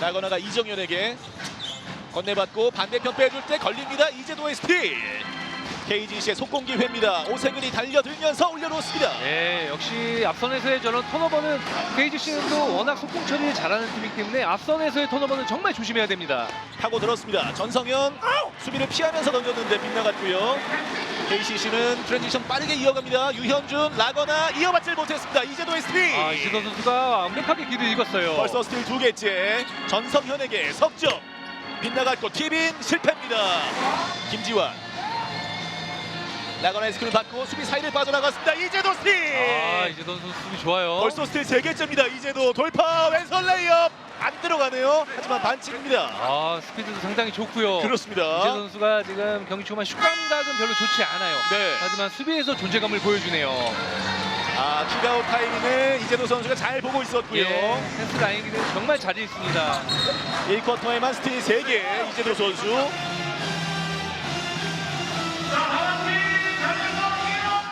나거나가 이정현에게 건네받고 반대편 빼줄 때 걸립니다. 이재도의 스틸. KGC의 속공 기회입니다. 오세근이 달려들면서 올려놓습니다. 네, 역시 앞선에서의 저런 턴오버는 KGC는도 워낙 속공 처리를 잘하는 팀이기 때문에 앞선에서의 턴오버는 정말 조심해야 됩니다. 타고 들었습니다. 전성현 수비를 피하면서 던졌는데 빗나갔고요. KCC는 트랜지션 빠르게 이어갑니다. 유현준 라거나 이어받질 못했습니다. 이재도의 스틸. 아, 이재도 선수가 완벽하게 길을 읽었어요. 벌써 스틸 두 개째. 전성현에게 석점. 빗나갔고 티빈 실패입니다. 김지환. 라거나의 스크를 받고 수비 사이를 빠져나갔습니다. 이재도 스틸. 아, 이재도 선수 수비 좋아요. 벌써 스틸 세 개째입니다. 이재도 돌파 왼손 레이업 안 들어가네요. 하지만 반칙입니다. 아, 스피드도 상당히 좋고요. 그렇습니다. 이재도 선수가 지금 경기 초반 슛 감각은 별로 좋지 않아요. 네. 하지만 수비에서 존재감을 보여주네요. 아 킥아웃 타이밍을 이재도 선수가 잘 보고 있었고요. 예, 센스 라인기는 정말 잘 있습니다. 1쿼터에만 스틸 3개 이재도 선수